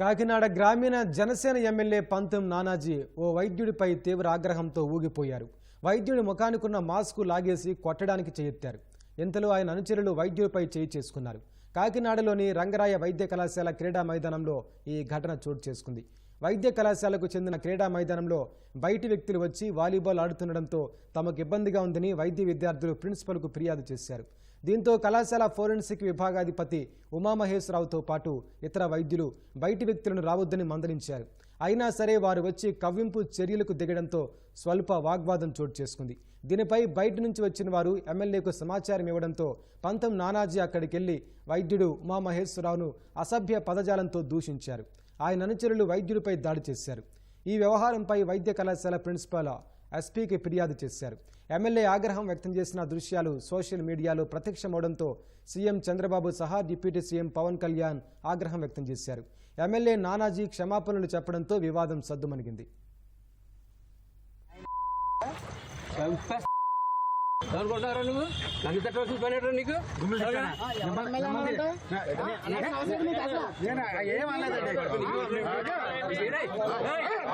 కాకినాడ గ్రామీణ జనసేన ఎమ్మెల్యే పంతం నానాజీ ఓ వైద్యుడిపై తీవ్ర ఆగ్రహంతో ఊగిపోయారు. వైద్యుడి ముఖానికున్న మాస్కు లాగేసి కొట్టడానికి చేయెత్తారు. ఇంతలో ఆయన అనుచరులు వైద్యుడిపై చేయి చేసుకున్నారు. కాకినాడలోని రంగరాయ వైద్య కళాశాల క్రీడా మైదానంలో ఈ ఘటన చోటు చేసుకుంది. వైద్య కళాశాలకు చెందిన క్రీడా మైదానంలో బయటి వ్యక్తులు వచ్చి వాలీబాల్ ఆడుతుండడంతో తమకు ఇబ్బందిగా ఉందని వైద్య విద్యార్థులు ప్రిన్సిపల్కు ఫిర్యాదు చేశారు. దీంతో కళాశాల ఫోరెన్సిక్ విభాగాధిపతి ఉమామహేశ్వరరావుతో పాటు ఇతర వైద్యులు బయటి వ్యక్తులను రావద్దని మందలించారు. అయినా సరే వారు వచ్చి కవ్వింపు చర్యలకు దిగడంతో స్వల్ప వాగ్వాదం చోటు చేసుకుంది. దీనిపై బయట నుంచి వచ్చిన వారు ఎమ్మెల్యేకు సమాచారం ఇవ్వడంతో పంతం నానాజీ అక్కడికెళ్ళి వైద్యుడు ఉమామహేశ్వరరావును అసభ్య పదజాలంతో దూషించారు. ఆయన అనుచరులు వైద్యుడిపై దాడి చేశారు. ఈ వ్యవహారంపై వైద్య కళాశాల ప్రిన్సిపాల్ ఎస్పీకి ఫిర్యాదు చేశారు ఎమ్మెల్యే ఆగ్రహం వ్యక్తం చేసిన దృశ్యాలు సోషల్ మీడియాలో ప్రత్యక్షమవడంతో సీఎం చంద్రబాబు సహా డిప్యూటీ సీఎం పవన్ కళ్యాణ్ ఆగ్రహం వ్యక్తం చేశారు ఎమ్మెల్యే నానాజీ క్షమాపణలు చెప్పడంతో వివాదం సద్దుమణిగింది అనుకుంటారా నువ్వు నన్ను తట్టవలసిన పని నీకు